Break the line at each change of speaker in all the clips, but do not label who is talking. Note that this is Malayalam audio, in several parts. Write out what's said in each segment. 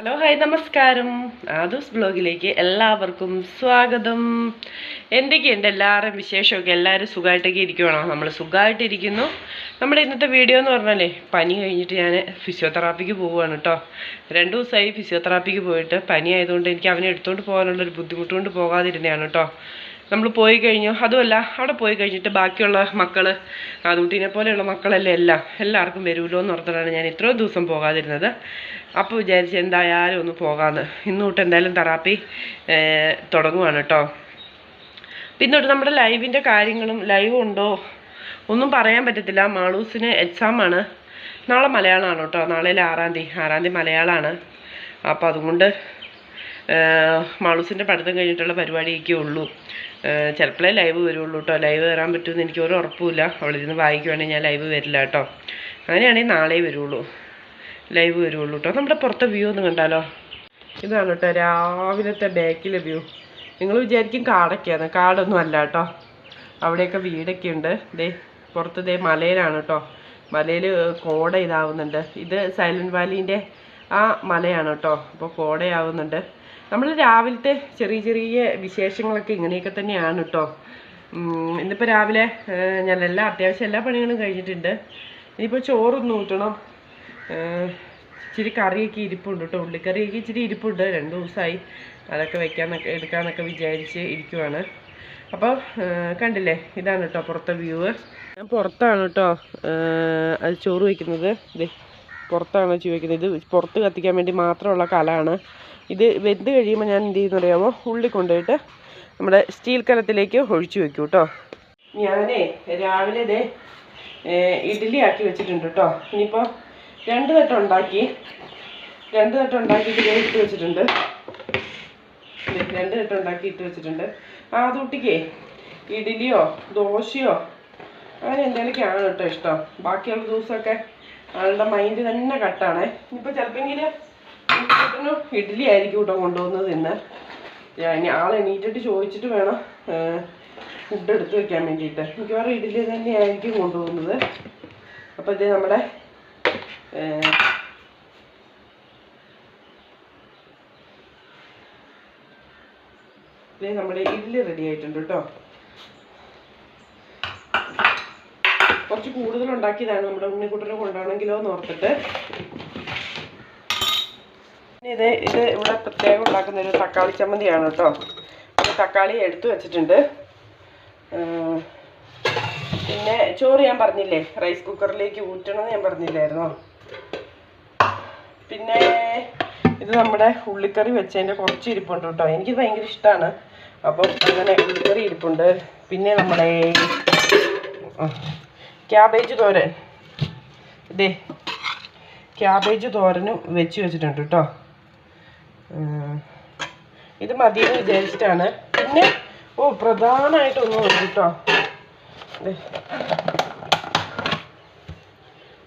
ഹലോ ഹായ് നമസ്കാരം. ആദൂസ് ബ്ലോഗിലേക്ക് എല്ലാവർക്കും സ്വാഗതം. എന്തൊക്കെയുണ്ട് എല്ലാവരും വിശേഷമൊക്കെ? എല്ലാവരും സുഖമായിട്ടൊക്കെ ഇരിക്കുവാണോ? നമ്മൾ സുഖമായിട്ടിരിക്കുന്നു. നമ്മുടെ ഇന്നത്തെ വീഡിയോ എന്ന് പറഞ്ഞാലേ പനി കഴിഞ്ഞിട്ട് ഞാൻ ഫിസിയോതെറാപ്പിക്ക് പോവുകയാണ് കേട്ടോ. രണ്ട് ദിവസമായി ഫിസിയോതെറാപ്പിക്ക് പോയിട്ട് പനി ആയതുകൊണ്ട് എനിക്ക് അവനെ എടുത്തുകൊണ്ട് പോകാനുള്ളൊരു ബുദ്ധിമുട്ട് കൊണ്ട് പോകാതിരുന്നതാണ് കേട്ടോ. നമ്മൾ പോയി കഴിഞ്ഞു. അതുമല്ല അവിടെ പോയി കഴിഞ്ഞിട്ട് ബാക്കിയുള്ള മക്കൾ ആദൂട്ടിനെ പോലെയുള്ള മക്കളല്ലേ എല്ലാം എല്ലാവർക്കും വരുമല്ലോ എന്ന് ഓർത്തിട്ടാണ് ഞാൻ ഇത്രയും ദിവസം പോകാതിരുന്നത്. അപ്പോൾ വിചാരിച്ച് എന്തായാലും ഒന്ന് പോകാമെന്ന് ഇന്ന് തൊട്ട് എന്തായാലും തെറാപ്പി തുടങ്ങുവാണ് കേട്ടോ. പിന്നെ തൊട്ട് നമ്മുടെ ലൈവിന്റെ കാര്യങ്ങളും ലൈവ് ഉണ്ടോ? ഒന്നും പറയാൻ പറ്റത്തില്ല. മാളൂസിന് എക്സാമാണ് നാളെ മലയാളമാണ് കേട്ടോ. നാളെ ആറാം തീയതി. ആറാം തീയതി മലയാളമാണ്. അപ്പോൾ അതുകൊണ്ട് മാളൂസിന്റെ പഠിത്തം കഴിഞ്ഞിട്ടുള്ള പരിപാടിയൊക്കെ ഉള്ളൂ. ചിലപ്പോഴേ ലൈവ് വരുള്ളൂ കേട്ടോ ലൈവ് വരാൻ പറ്റുമെന്ന് എനിക്ക് ഒരു ഉറപ്പുമില്ല. അവളിരുന്ന് വായിക്കുവാണെങ്കിൽ ഞാൻ ലൈവ് വരില്ല കേട്ടോ അങ്ങനെയാണെങ്കിൽ നാളെ വരുള്ളൂ. ലൈവ് വരുള്ളൂ കേട്ടോ നമ്മുടെ പുറത്തെ വ്യൂ ഒന്ന് കണ്ടാലോ? ഇതാണ് കേട്ടോ രാവിലത്തെ ബാക്കിലെ വ്യൂ നിങ്ങൾ വിചാരിക്കും കാടൊക്കെയാണ്. കാടൊന്നും അല്ല കേട്ടോ അവിടെയൊക്കെ വീടൊക്കെ ഉണ്ട്. ദേ പുറത്ത് ദേ മലയിലാണ് കേട്ടോ മലയിൽ കോട ഇതാവുന്നുണ്ട്. ഇത് സൈലന്റ് വാലീന്റെ ആ മലയാണ് കേട്ടോ അപ്പോൾ കോടയാവുന്നുണ്ട്. നമ്മൾ രാവിലത്തെ ചെറിയ ചെറിയ വിശേഷങ്ങളൊക്കെ ഇങ്ങനെയൊക്കെ തന്നെയാണ് കേട്ടോ ഇന്നിപ്പോൾ രാവിലെ ഞാൻ എല്ലാ അത്യാവശ്യം എല്ലാ പണികളും കഴിഞ്ഞിട്ടുണ്ട്. ഇനിയിപ്പോൾ ചോറൊന്ന് ഊറ്റണം. ഇച്ചിരി കറിയൊക്കെ ഇരിപ്പുണ്ട് കേട്ടോ ഉള്ളിക്കറിയൊക്കെ ഇച്ചിരി ഇരിപ്പുണ്ട്. രണ്ട് ദിവസമായി അതൊക്കെ വെക്കാന്നൊക്കെ എടുക്കാന്നൊക്കെ വിചാരിച്ച് ഇരിക്കുവാണ്. അപ്പോൾ കണ്ടില്ലേ? ഇതാണ് കേട്ടോ പുറത്തെ വ്യൂ ഞാൻ പുറത്താണ് കേട്ടോ അത് ചോറ് വയ്ക്കുന്നത് ഇത് പുറത്താണ് വെച്ച് ഉപയോഗിക്കുന്നത് ഇത് പുറത്ത് കത്തിക്കാൻ വേണ്ടി മാത്രമുള്ള കലമാണ് ഇത് വെന്ത് കഴിയുമ്പോൾ ഞാൻ എന്ത് ചെയ്യുന്ന അറിയാമോ? ഉള്ളി കൊണ്ടുപോയിട്ട് നമ്മുടെ സ്റ്റീൽ കലത്തിലേക്ക് ഒഴിച്ചു വെക്കും കേട്ടോ ഞാനേ രാവിലെ ഇതേ ഇഡ്ഡലി ആക്കി വെച്ചിട്ടുണ്ട് കേട്ടോ ഇനിയിപ്പോൾ രണ്ട് തട്ടം ഉണ്ടാക്കി രണ്ട് തട്ടം ഉണ്ടാക്കിയിട്ട് ഞാൻ ഇട്ട് വെച്ചിട്ടുണ്ട്. രണ്ട് തട്ടം ഉണ്ടാക്കി ഇട്ട് വെച്ചിട്ടുണ്ട്. ആ തൊട്ടിക്കേ ഇഡ്ഡലിയോ ദോശയോ അങ്ങനെ എന്തെങ്കിലുമൊക്കെയാണ് കേട്ടോ ഇഷ്ടം. ബാക്കിയുള്ള ദിവസമൊക്കെ ആളുടെ മൈൻഡ് തന്നെ കട്ടാണേ ഇനിയിപ്പോൾ ചിലപ്പെങ്കിൽ ഇഡ്ഡലി ആയിരിക്കും കേട്ടോ കൊണ്ടുപോകുന്നത് ഇന്ന്. ഇനി ആളെ എണീറ്റിട്ട് ചോദിച്ചിട്ട് വേണം ഫുഡ് എടുത്തു വെക്കാൻ വേണ്ടിയിട്ട്. മിക്കവാറും ഇഡ്ഡലി തന്നെയായിരിക്കും കൊണ്ടുപോകുന്നത് അപ്പോൾ ഇത് നമ്മുടെ നമ്മുടെ ഇഡ്ഡലി റെഡി ആയിട്ടുണ്ട് കേട്ടോ കുറച്ച് കൂടുതൽ ഉണ്ടാക്കിയതാണ് നമ്മുടെ ഉണ്ണിക്കുട്ടനെ കൊണ്ടാണെങ്കിലോ എന്ന് ഓർത്തിട്ട്. പിന്നെ ഇത് ഇത് ഇവിടെ പ്രത്യേകം ഉണ്ടാക്കുന്ന ഒരു തക്കാളി ചമ്മന്തിയാണ് കേട്ടോ. അപ്പോൾ തക്കാളി എടുത്തു വെച്ചിട്ടുണ്ട്. പിന്നെ ചോറ് ഞാൻ പറഞ്ഞില്ലേ? റൈസ് കുക്കറിലേക്ക് ഊറ്റണമെന്ന് ഞാൻ പറഞ്ഞില്ലായിരുന്നോ? പിന്നെ ഇത് നമ്മുടെ ഉള്ളിക്കറി വെച്ചതിന്റെ കുറച്ച് ഇരിപ്പുണ്ട് കേട്ടോ. എനിക്ക് ഭയങ്കര ഇഷ്ടമാണ്. അപ്പം അങ്ങനെ ഉള്ളിക്കറി ഇരിപ്പുണ്ട്. പിന്നെ നമ്മുടെ ക്യാബേജ് തോരൻ. ഇതേ ക്യാബേജ് തോരനും വെച്ച് വെച്ചിട്ടുണ്ട് കേട്ടോ ഇത് മതിയെന്ന് വിചാരിച്ചിട്ടാണ്. പിന്നെ ഓ പ്രധാനമായിട്ടൊന്നും ഉണ്ട് കേട്ടോ.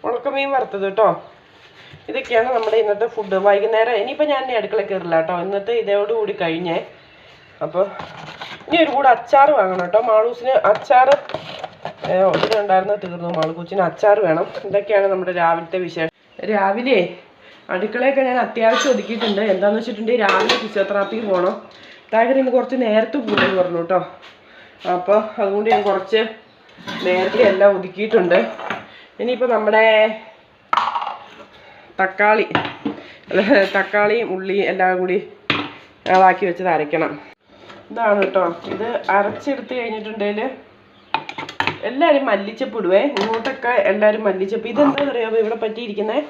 ഉണക്കമീൻ വറുത്തത് കേട്ടോ ഇതൊക്കെയാണ് നമ്മുടെ ഇന്നത്തെ ഫുഡ് വൈകുന്നേരം ഇനിയിപ്പോൾ ഞാൻ അടുക്കള കയറില്ല കേട്ടോ ഇന്നത്തെ ഇതോടുകൂടി കഴിഞ്ഞേ. അപ്പോൾ ഇനി ഒരു കൂടെ അച്ചാർ വാങ്ങണം കേട്ടോ മാളൂസിന് അച്ചാർ ഒന്നിനുണ്ടായിരുന്ന തീർന്നു. മാളൂക്കൊച്ചിന് അച്ചാർ വേണം. ഇതൊക്കെയാണ് നമ്മുടെ രാവിലത്തെ വിശേഷം? രാവിലെ അടുക്കളയൊക്കെ ഞാൻ അത്യാവശ്യം ഒതുക്കിയിട്ടുണ്ട്. എന്താണെന്ന് വെച്ചിട്ടുണ്ടെങ്കിൽ രാവിലെ ഫിസിയോതെറാപ്പിക്ക് പോകണം താഴെ ഇന്ന് കുറച്ച് നേരത്തെ പോകുമെന്ന് പറഞ്ഞു കേട്ടോ. അപ്പോൾ അതുകൊണ്ട് ഞാൻ കുറച്ച് നേരത്തെ എല്ലാം ഒതുക്കിയിട്ടുണ്ട്. ഇനിയിപ്പോൾ നമ്മുടെ തക്കാളി തക്കാളിയും ഉള്ളിയും എല്ലാം കൂടി അതാക്കി വെച്ചത് അരയ്ക്കണം. ഇതാണ് കേട്ടോ. ഇത് അരച്ചെടുത്ത് കഴിഞ്ഞിട്ടുണ്ടെങ്കിൽ എല്ലാവരും മല്ലിച്ചപ്പ് ഇടുവേ ഇങ്ങോട്ടൊക്കെ എല്ലാവരും മല്ലിച്ചപ്പ്. ഇതെന്താ അറിയാമോ ഇവിടെ പറ്റിയിരിക്കുന്നത്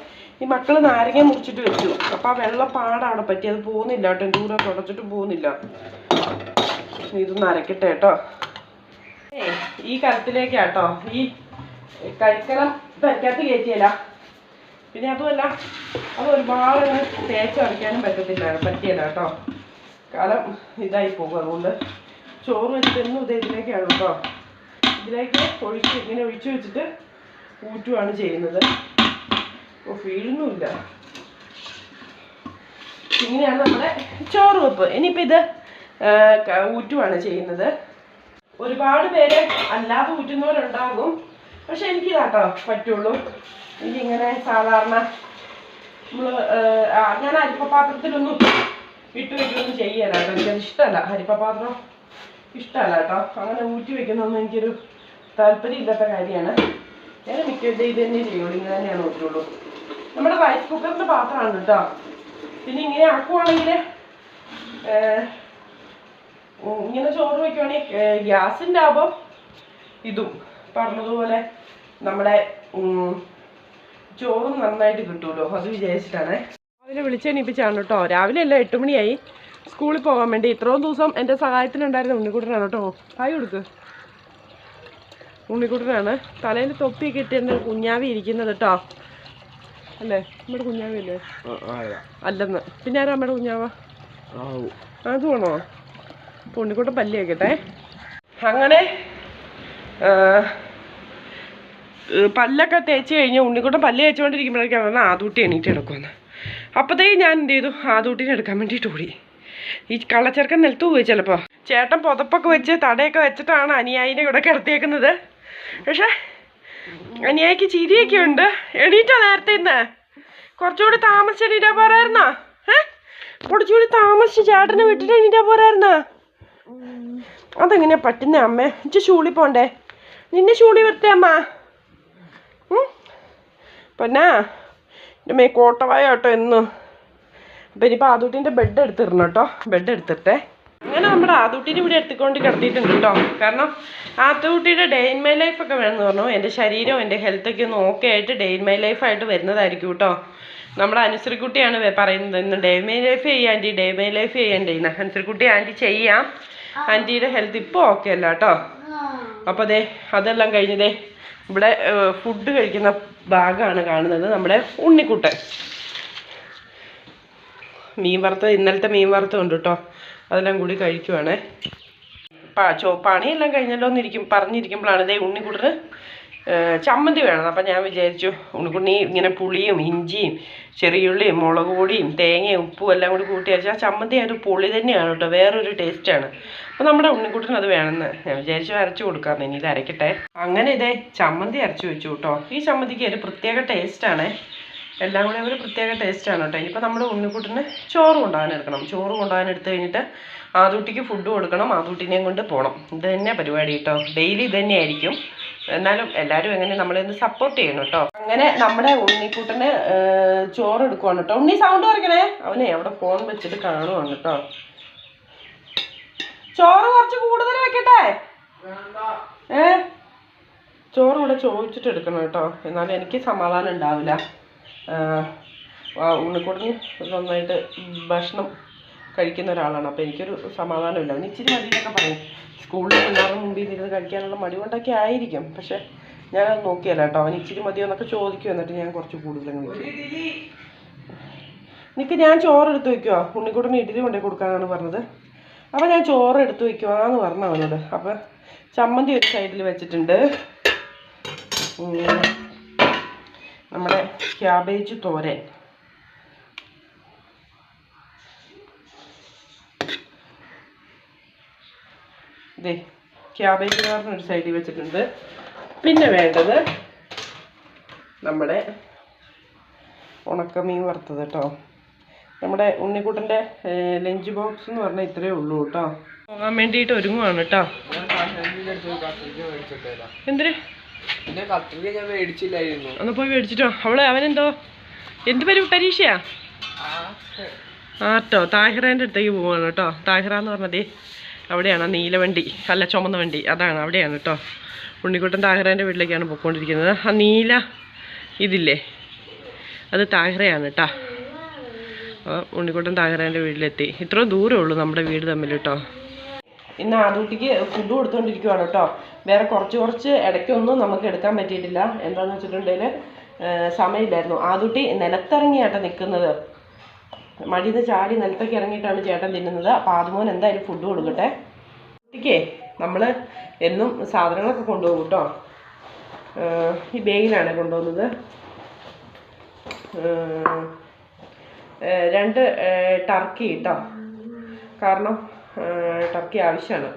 ഈ മക്കൾ നാരങ്ങ മുറിച്ചിട്ട് വെച്ചു. അപ്പോൾ ആ വെള്ള പാടാണ് അവിടെ പറ്റി. അത് പോകുന്നില്ല കേട്ടോ. ദൂരെ തുടച്ചിട്ട് പോകുന്നില്ല. ഇതൊന്ന് അരക്കട്ടെ കേട്ടോ. ഏ ഈ കലത്തിലേക്കാട്ടോ ഈ കരിക്കലം തരക്കകത്ത് കയറ്റിയല്ല. പിന്നെ അതുമല്ല അത് ഒരുപാട് തേച്ച് അരയ്ക്കാനും പറ്റത്തില്ല. പറ്റിയല്ല കേട്ടോ. കാലം ഇതായി പോകും അതുകൊണ്ട്. ചോറ് വെച്ചിട്ട് എന്നും ഇത് ഇതിലേക്കാണ് കേട്ടോ. ഇതിലേക്ക് ഒഴിച്ച് ഇങ്ങനെ ഒഴിച്ചു വെച്ചിട്ട് ഊറ്റുവാണ് ചെയ്യുന്നത്. ഓ വീഴുന്നുമില്ല ഇങ്ങനെയാണ് നമ്മുടെ ചോറ് വെപ്പ്. ഇനിയിപ്പോൾ ഇത് ഊറ്റുവാണ് ചെയ്യുന്നത്. ഒരുപാട് പേര് അല്ലാതെ ഊറ്റുന്നവരുണ്ടാകും. പക്ഷെ എനിക്ക് കേട്ടോ പറ്റുള്ളൂ. എനിക്കിങ്ങനെ സാധാരണ നമ്മൾ ഞാൻ അരിപ്പപാത്രത്തിലൊന്നും ഇട്ട് വെക്കുകയൊന്നും ചെയ്യാനാണ് എനിക്കത് ഇഷ്ടമല്ല അരിപ്പപാത്രം ഇഷ്ടമല്ല കേട്ടോ. അങ്ങനെ ഊറ്റി വെക്കുന്നതൊന്നും എനിക്കൊരു താല്പര്യം ഇല്ലാത്ത കാര്യമാണ്. ഞാൻ മിക്ക ഇത് തന്നെ ചെയ്യുള്ളൂ ഇങ്ങനെ തന്നെയാണ് ഊറ്റുള്ളൂ നമ്മുടെ റൈസ് കുക്കറിന്റെ പാത്രമാണ് കേട്ടോ. പിന്നെ ഇങ്ങനെ ആക്കുവാണെങ്കിൽ ഇങ്ങനെ ചോറ് വയ്ക്കുവാണെങ്കിൽ ഗ്യാസിന്റെ ആകുമ്പോൾ ഇതും. പറഞ്ഞതുപോലെ നമ്മുടെ ചോറും നന്നായിട്ട് കിട്ടുമല്ലോ. അത് വിചാരിച്ചിട്ടാണ്. രാവിലെ വിളിച്ചെണീപ്പിച്ചാണ് കേട്ടോ. രാവിലെ അല്ല എട്ട് മണിയായി. സ്കൂളിൽ പോകാൻ വേണ്ടി ഇത്രയും ദിവസം എന്റെ സഹായത്തിനുണ്ടായിരുന്ന ഉണ്ണിക്കുട്ടനാണ് കേട്ടോ. ഹായ് കൊടുക്ക്. ഉണ്ണിക്കുട്ടനാണ്. തലയിൽ തൊപ്പി ഇട്ട് എന്റെ കുഞ്ഞാവി ഇരിക്കുന്നത് കേട്ടോ. അല്ലേ? നമ്മുടെ കുഞ്ഞാവി അല്ലേ? അല്ലെന്ന്. പിന്നെ ആരാ നമ്മുടെ കുഞ്ഞാവ? അത് അപ്പോൾ ഉണ്ണിക്കുട്ടൻ പല്ലി വയ്ക്കട്ടെ അങ്ങനെ പല്ലൊക്കെ തേച്ച് കഴിഞ്ഞ് ഉണ്ണിക്കുട്ടൻ പല്ല് തേച്ചുകൊണ്ടിരിക്കുമ്പോഴേക്കാണ് ആദൂട്ടി എണീറ്റ് എടുക്കുമെന്ന് അപ്പോഴത്തേക്കും ഞാൻ എന്ത് ചെയ്തു? ആദൂട്ടിനെ എടുക്കാൻ വേണ്ടിയിട്ട് ഓടി. ഈ കള്ളച്ചെറുക്കൻ നിലത്ത് പോയി ചിലപ്പോൾ ചേട്ടൻ പുതപ്പൊക്കെ വെച്ച് തടയൊക്കെ വെച്ചിട്ടാണ് അനിയായിനെ ഇവിടെ കിടത്തിയേക്കുന്നത്. പക്ഷേ അനിയായിക്ക് ചിരിയൊക്കെ ഉണ്ട്. എണീറ്റോ നേരത്തെ ഇന്ന്? കുറച്ചുകൂടി താമസിച്ച് എണീറ്റാ പോരായിരുന്നോ? ഏ? കുറച്ചുകൂടി താമസിച്ച് ചേട്ടനെ വിട്ടിട്ട് എണീറ്റാ പോരായിരുന്നോ? അതെങ്ങനെയാ പറ്റുന്ന അമ്മേ? ഇച്ച ഷൂളി പോണ്ടേ? നിന്നെ ഷൂളി വരുത്തേ അമ്മ? പിന്നെ എന്റെ മേ കോട്ടവായ കേട്ടോ എന്ന് അപ്പം ഇനിയിപ്പോൾ ആദൂട്ടിന്റെ ബെഡ് എടുത്തിരുന്നു കേട്ടോ ബെഡ് എടുത്തിട്ടെ. അങ്ങനെ നമ്മുടെ ആദൂട്ടിനെ ഇവിടെ എടുത്തുകൊണ്ട് കിടത്തിയിട്ടുണ്ട് കേട്ടോ കാരണം ആദൂട്ടിയുടെ ഡേ ഇൻ മൈ ലൈഫ് ഒക്കെ വേണമെന്ന് പറഞ്ഞു. എന്റെ ശരീരവും എന്റെ ഹെൽത്തൊക്കെ ഒന്ന് ഓക്കെ ആയിട്ട് ഡേ ഇൻ മൈ ലൈഫായിട്ട് വരുന്നതായിരിക്കും കേട്ടോ നമ്മുടെ അനുസരിക്കുട്ടിയാണ് പറയുന്നത് ഇന്ന് ഡേ മൈ ലൈഫ് ചെയ്യാണ്ടി ഡേ മൈ ലൈഫ് ചെയ്യണ്ടേ ഇന്ന് അനുസരിക്കുട്ടി ആന്റി ചെയ്യാം. ആന്റിയുടെ ഹെൽത്ത് ഇപ്പോൾ ഓക്കെ അല്ല കേട്ടോ അപ്പോൾ അതെ അതെല്ലാം കഴിഞ്ഞതേ ഇവിടെ ഫുഡ് കഴിക്കുന്ന ഭാഗമാണ് കാണുന്നത് നമ്മുടെ ഉണ്ണിക്കുട്ടൻ. മീൻ വറുത്തത് ഇന്നലത്തെ മീൻ വറുത്തത് ഉണ്ട് കേട്ടോ അതെല്ലാം കൂടി കഴിക്കുവാണേ. പാ ചോ പണിയെല്ലാം കഴിഞ്ഞല്ലോ എന്നിരിക്കും പറഞ്ഞിരിക്കുമ്പോഴാണ് ഇതേ ഉണ്ണിക്കുട്ടന് ചമ്മന്തി വേണം. അപ്പം ഞാൻ വിചാരിച്ചു ഉണ്ണിക്കുണ്ണി ഇങ്ങനെ പുളിയും ഇഞ്ചിയും ചെറിയുള്ളിയും മുളക് പൊടിയും തേങ്ങയും ഉപ്പും എല്ലാം കൂടി കൂട്ടി അരച്ചാൽ ചമ്മന്തി ഒരു പുളി തന്നെയാണ് കേട്ടോ വേറൊരു ടേസ്റ്റാണ് അപ്പം നമ്മുടെ ഉണ്ണിക്കുട്ടന് അത് വേണമെന്ന് ഞാൻ വിചാരിച്ചു അരച്ചു കൊടുക്കാമെന്ന്. ഇനി ഇത് അരക്കട്ടെ. അങ്ങനെ ഇതേ ചമ്മന്തി അരച്ചു വെച്ചു കേട്ടോ ഈ ചമ്മന്തിക്ക് ഒരു പ്രത്യേക ടേസ്റ്റാണ് എല്ലാം കൂടി ഒരു പ്രത്യേക ടേസ്റ്റാണ് കേട്ടോ. ഇനിയിപ്പോൾ നമ്മൾ ഉണ്ണിക്കുട്ടിന് ചോറ് കൊണ്ടുപോകാൻ എടുക്കണം. ചോറ് കൊണ്ടുപോകാൻ എടുത്തു കഴിഞ്ഞിട്ട് ആദൂട്ടിക്ക് ഫുഡ് കൊടുക്കണം. ആദൂട്ടിനെയും കൊണ്ട് പോകണം ഇത് തന്നെ പരിപാടി കേട്ടോ. ഡെയിലി ഇത് തന്നെയായിരിക്കും എന്നാലും എല്ലാവരും എങ്ങനെ നമ്മളെ ഒന്ന് സപ്പോർട്ട് ചെയ്യണം കേട്ടോ. അങ്ങനെ നമ്മുടെ ഉണ്ണിക്കുട്ടന് ചോറ് എടുക്കുവാണ് കേട്ടോ. ഉണ്ണി സൗണ്ട് പറയണേ അവനെ അവിടെ ഫോൺ വെച്ചിട്ട് കാണുവാണ് കേട്ടോ. ചോറ് കുറച്ച് കൂടുതൽ വെക്കട്ടെ? ഏ? ചോറ് ഇവിടെ ചോദിച്ചിട്ട് എടുക്കണം കേട്ടോ. എന്നാലും എനിക്ക് സമാധാനം ഉണ്ടാവില്ല. ഉണ്ണിക്കുട്ടന് നന്നായിട്ട് ഭക്ഷണം കഴിക്കുന്ന ഒരാളാണ്. അപ്പോൾ എനിക്കൊരു സമാധാനമില്ല. അവന് ഇച്ചിരി മടി എന്നൊക്കെ പറയും സ്കൂളിൽ പിള്ളേരുടെ മുമ്പിൽ ഇരുന്ന് കഴിക്കാനുള്ള മടി കൊണ്ടൊക്കെ ആയിരിക്കും. പക്ഷേ ഞാനത് നോക്കിയല്ല കേട്ടോ. അവൻ ഇച്ചിരി മതിയോ എന്നൊക്കെ ചോദിക്കും. എന്നിട്ട് ഞാൻ കുറച്ച് കൂടുതലങ്ങ് നിൽക്കും നിനക്ക് ഞാൻ ചോറ് എടുത്ത് വെക്കുവാ? ഉണ്ണിക്കുട്ടന് ഇഡ്ഡലി കൊണ്ടേ കൊടുക്കാനാണ് പറഞ്ഞത്. അപ്പോൾ ഞാൻ ചോറ് എടുത്ത് വയ്ക്കുവാന്ന് പറഞ്ഞു അവനോട്. അപ്പോൾ ചമ്മന്തി ഒരു സൈഡിൽ വെച്ചിട്ടുണ്ട്. നമ്മുടെ ക്യാബേജ് തോരൻ. ഇതേ ക്യാബേജ് തോരൻ ഒരു സൈഡിൽ വെച്ചിട്ടുണ്ട്. പിന്നെ വേണ്ടത് നമ്മുടെ ഉണക്കമീൻ വറുത്തത് കേട്ടോ. നമ്മുടെ ഉണ്ണിക്കുട്ടന്റെ ലഞ്ച് ബോക്സ് എന്ന് പറഞ്ഞാൽ ഇത്രയേ ഉള്ളൂ കേട്ടോ. പോകാൻ വേണ്ടിയിട്ട് ഒരുങ്ങുവാണ് കേട്ടോ. എന്തിന്?
പിന്നെ കത്രിക ഞാൻ മേടിച്ചില്ലായിരുന്നു.
ഒന്ന് പോയി മേടിച്ചിട്ടോ. അവളെ അവനെന്തോ? എന്ത് പരി പരീക്ഷയാ? ആട്ടോ താഹിറേന്റെ അടുത്തേക്ക് പോവാണ് കേട്ടോ. താഹിറ എന്ന് പറഞ്ഞത് അവിടെയാണ് നീലവണ്ടി അല്ല ചുമന്ന വണ്ടി. അതാണ് അവിടെയാണ് കേട്ടോ. ഉണ്ണിക്കുട്ടൻ താഹിറേന്റെ വീട്ടിലേക്കാണ് പോയിക്കൊണ്ടിരിക്കുന്നത്. ആ നീല ഇതില്ലേ? അത് താഹിറയാണ് കേട്ടോ. അപ്പോൾ ഉണ്ണിക്കുട്ടൻ താഹിറേന്റെ വീട്ടിലെത്തി. ഇത്രയും ദൂരമേ ഉള്ളൂ നമ്മുടെ വീട് തമ്മിൽ കേട്ടോ. ഇന്ന് ആദൂട്ടിക്ക് ഫുഡ് കൊടുത്തുകൊണ്ടിരിക്കുവാണ് കേട്ടോ വേറെ കുറച്ച് കുറച്ച് ഇടയ്ക്കൊന്നും നമുക്ക് എടുക്കാൻ പറ്റിയിട്ടില്ല. എന്താണെന്ന് വെച്ചിട്ടുണ്ടെങ്കിൽ സമയമില്ലായിരുന്നു. ആദൂട്ടി നിലത്തിറങ്ങിയാട്ടോ നിൽക്കുന്നത് മടിയിൽ നിന്ന് ചാടി നിലത്തേക്ക് ഇറങ്ങിയിട്ടാണ് ചേട്ടൻ തിന്നുന്നത്. അപ്പോൾ ആദ്യമോൻ എന്തായാലും ഫുഡ് കൊടുക്കട്ടെ. കുട്ടിക്കേ നമ്മൾ എന്നും സാധനങ്ങളൊക്കെ കൊണ്ടുപോകും കേട്ടോ ഈ ബേഗിലാണ് കൊണ്ടുപോകുന്നത്. രണ്ട് ടർക്കി കേട്ടോ കാരണം ടർക്കി ആവശ്യമാണ്.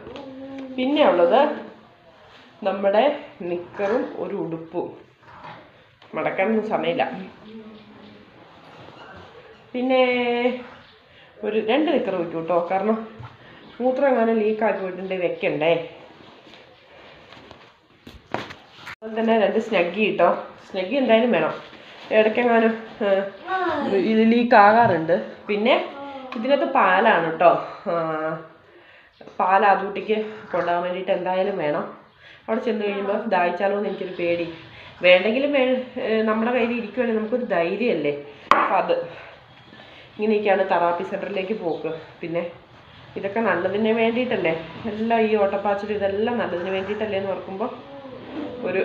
പിന്നെ ഉള്ളത് നമ്മുടെ നിക്കറും ഒരു ഉടുപ്പും. മടക്കാനൊന്നും സമയമില്ല. പിന്നെ ഒരു രണ്ട് നിക്കർ വയ്ക്കും കേട്ടോ കാരണം മൂത്രം എങ്ങാനും ലീക്കാക്കി പോയിട്ടുണ്ടെങ്കിൽ വെക്കണ്ടേ? അതുപോലെ തന്നെ രണ്ട് സ്നഗ്ഗി കിട്ടോ സ്നഗ്ഗി എന്തായാലും വേണം. ഇടയ്ക്കെങ്ങാനും ഇത് ലീക്ക് ആകാറുണ്ട്. പിന്നെ ഇതിനകത്ത് പാലാണ് കേട്ടോ പാൽ ആദൂട്ടിക്ക് കൊണ്ടുപോകാൻ വേണ്ടിയിട്ട് എന്തായാലും വേണം. അവിടെ ചെന്ന് കഴിയുമ്പോൾ ദാഹിച്ചാലോ എന്ന് എനിക്കൊരു പേടി. വേണ്ടെങ്കിലും വേ നമ്മുടെ കയ്യിൽ ഇരിക്കുവാണെങ്കിൽ നമുക്കൊരു ധൈര്യമല്ലേ? അപ്പം അത് ഇങ്ങനെയൊക്കെയാണ് തെറാപ്പി സെന്ററിലേക്ക് പോക്ക്. പിന്നെ ഇതൊക്കെ നല്ലതിന് വേണ്ടിയിട്ടല്ലേ? എല്ലാം ഈ ഓട്ടപ്പാച്ചിലും ഇതെല്ലാം നല്ലതിന് വേണ്ടിയിട്ടല്ലേ എന്ന് ഓർക്കുമ്പോൾ ഒരു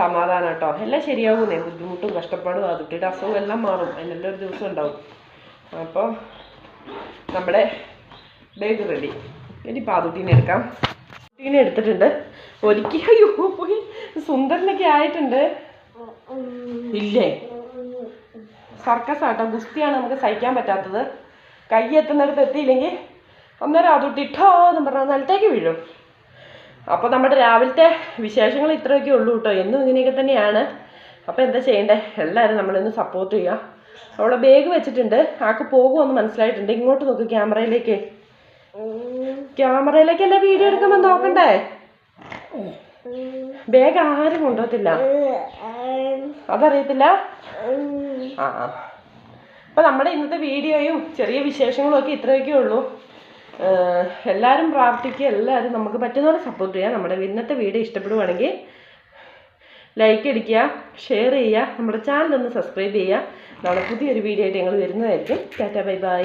സമാധാനം കേട്ടോ എല്ലാം ശരിയാകുന്നേ ബുദ്ധിമുട്ടും കഷ്ടപ്പാടും അതുട്ടിയുടെ അസുഖം എല്ലാം മാറും. അതിനെല്ലാം ഒരു ദിവസം ഉണ്ടാവും. അപ്പോൾ നമ്മുടെ ബേഗ് റെഡി ഇനി പാതുട്ടീനെ എടുക്കാം. പാതുട്ടീനെ എടുത്തിട്ടുണ്ട്. ഒരിക്കൽ അയ്യോ പോയി. സുന്ദരനൊക്കെ ആയിട്ടുണ്ട്. ഇല്ലേ? സർക്കസ് ആട്ടോ ഗുസ്തിയാണ് നമുക്ക് സഹിക്കാൻ പറ്റാത്തത്. കൈ എത്തുന്നിടത്ത് എത്തിയില്ലെങ്കിൽ അന്നേരം അതുട്ടി ഇട്ടോ എന്ന് പറഞ്ഞാൽ നിലത്തേക്ക് വീഴും. അപ്പോൾ നമ്മുടെ രാവിലത്തെ വിശേഷങ്ങൾ ഇത്രയൊക്കെ ഉള്ളൂ കേട്ടോ. എന്നും ഇങ്ങനെയൊക്കെ തന്നെയാണ്. അപ്പോൾ എന്താ ചെയ്യണ്ടേ? എല്ലാവരും നമ്മളിന്ന് സപ്പോർട്ട് ചെയ്യുക. അവിടെ ബാഗ് വെച്ചിട്ടുണ്ട്. ആൾക്ക് പോകുമെന്ന് മനസ്സിലായിട്ടുണ്ട്. ഇങ്ങോട്ട് നോക്ക് ക്യാമറയിലേക്ക്. ക്യാമറയിലേക്ക് ക്യാമറയിലേക്കല്ല വീഡിയോ എടുക്കുമ്പോൾ നോക്കണ്ടേ? ബാഗ് ആരും കൊണ്ടുപോകത്തില്ല അതറിയത്തില്ല? ആ. അപ്പോൾ നമ്മുടെ ഇന്നത്തെ വീഡിയോയും ചെറിയ വിശേഷങ്ങളും ഒക്കെ ഇത്രയൊക്കെ ഉള്ളൂ. എല്ലാവരും പ്രാർത്ഥിക്കുക എല്ലാവരും നമുക്ക് പറ്റുന്നവരെ സപ്പോർട്ട് ചെയ്യുക നമ്മുടെ ഇന്നത്തെ വീഡിയോ ഇഷ്ടപ്പെടുവാണെങ്കിൽ ലൈക്ക് അടിക്കുക ഷെയർ ചെയ്യുക നമ്മുടെ ചാനൽ ഒന്ന് സബ്സ്ക്രൈബ് ചെയ്യുക. നാളെ പുതിയൊരു വീഡിയോ ആയിട്ട് ഞങ്ങൾ വരുന്നതായിരിക്കും. Tata bye bye